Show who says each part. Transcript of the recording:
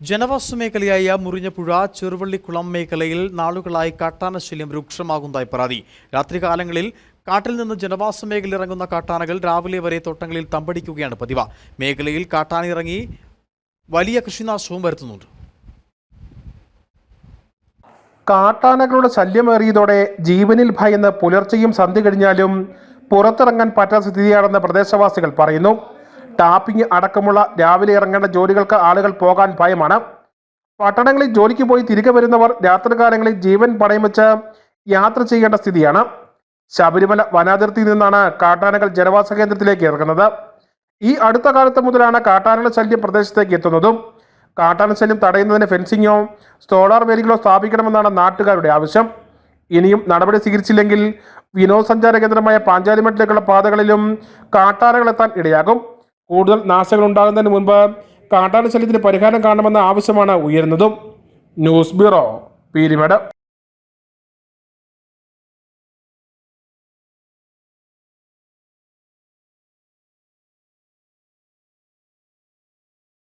Speaker 1: ജനവാസ മേഖലയായ മുറിഞ്ഞപ്പുഴ ചെറുവള്ളിക്കുളം മേഖലയിൽ നാളുകളായി കാട്ടാനശല്യം രൂക്ഷമാകുന്നതായി പരാതി. രാത്രികാലങ്ങളിൽ കാട്ടിൽ നിന്ന് ജനവാസ മേഖലയിൽ ഇറങ്ങുന്ന കാട്ടാനകൾ രാവിലെ വരെ തോട്ടങ്ങളിൽ തമ്പടിക്കുകയാണ് പതിവ്. മേഖലയിൽ കാട്ടാന ഇറങ്ങി വലിയ കൃഷിനാശവും വരുത്തുന്നുണ്ട്.
Speaker 2: കാട്ടാനകളുടെ ശല്യമേറിയതോടെ ജീവനിൽ ഭയന്ന് പുലർച്ചെയും സന്ധി കഴിഞ്ഞാലും പുറത്തിറങ്ങാൻ പറ്റാത്ത സ്ഥിതിയാണെന്ന് പ്രദേശവാസികൾ പറയുന്നു. ടാപ്പിംഗ് അടക്കമുള്ള രാവിലെ ഇറങ്ങേണ്ട ജോലികൾക്ക് ആളുകൾ പോകാൻ ഭയമാണ്. പട്ടണങ്ങളിൽ ജോലിക്ക് പോയി തിരികെ വരുന്നവർ രാത്രികാലങ്ങളിൽ ജീവൻ പണയം വെച്ച് യാത്ര ചെയ്യേണ്ട സ്ഥിതിയാണ്. ശബരിമല വനാതിർത്തിയിൽ നിന്നാണ് കാട്ടാനകൾ ജനവാസ കേന്ദ്രത്തിലേക്ക് ഇറങ്ങുന്നത്. ഈ അടുത്ത കാലത്ത് മുതലാണ് കാട്ടാനകളുടെ ശല്യം പ്രദേശത്തേക്ക് എത്തുന്നതും. കാട്ടാന ശല്യം തടയുന്നതിന് ഫെൻസിങ്ങോ സോളാർ വേലികളോ സ്ഥാപിക്കണമെന്നാണ് നാട്ടുകാരുടെ ആവശ്യം. ഇനിയും നടപടി സ്വീകരിച്ചില്ലെങ്കിൽ വിനോദസഞ്ചാര കേന്ദ്രമായ പാഞ്ചാലിമട്ടിലേക്കുള്ള പാതകളിലും കാട്ടാനകൾ എത്താൻ ഇടയാകും. കൂടുതൽ നാശങ്ങൾ ഉണ്ടാകുന്നതിന് മുൻപ് കാട്ടാന ശല്യത്തിന് പരിഹാരം കാണണമെന്ന ആവശ്യമാണ് ഉയരുന്നതും. News bureau Peermade.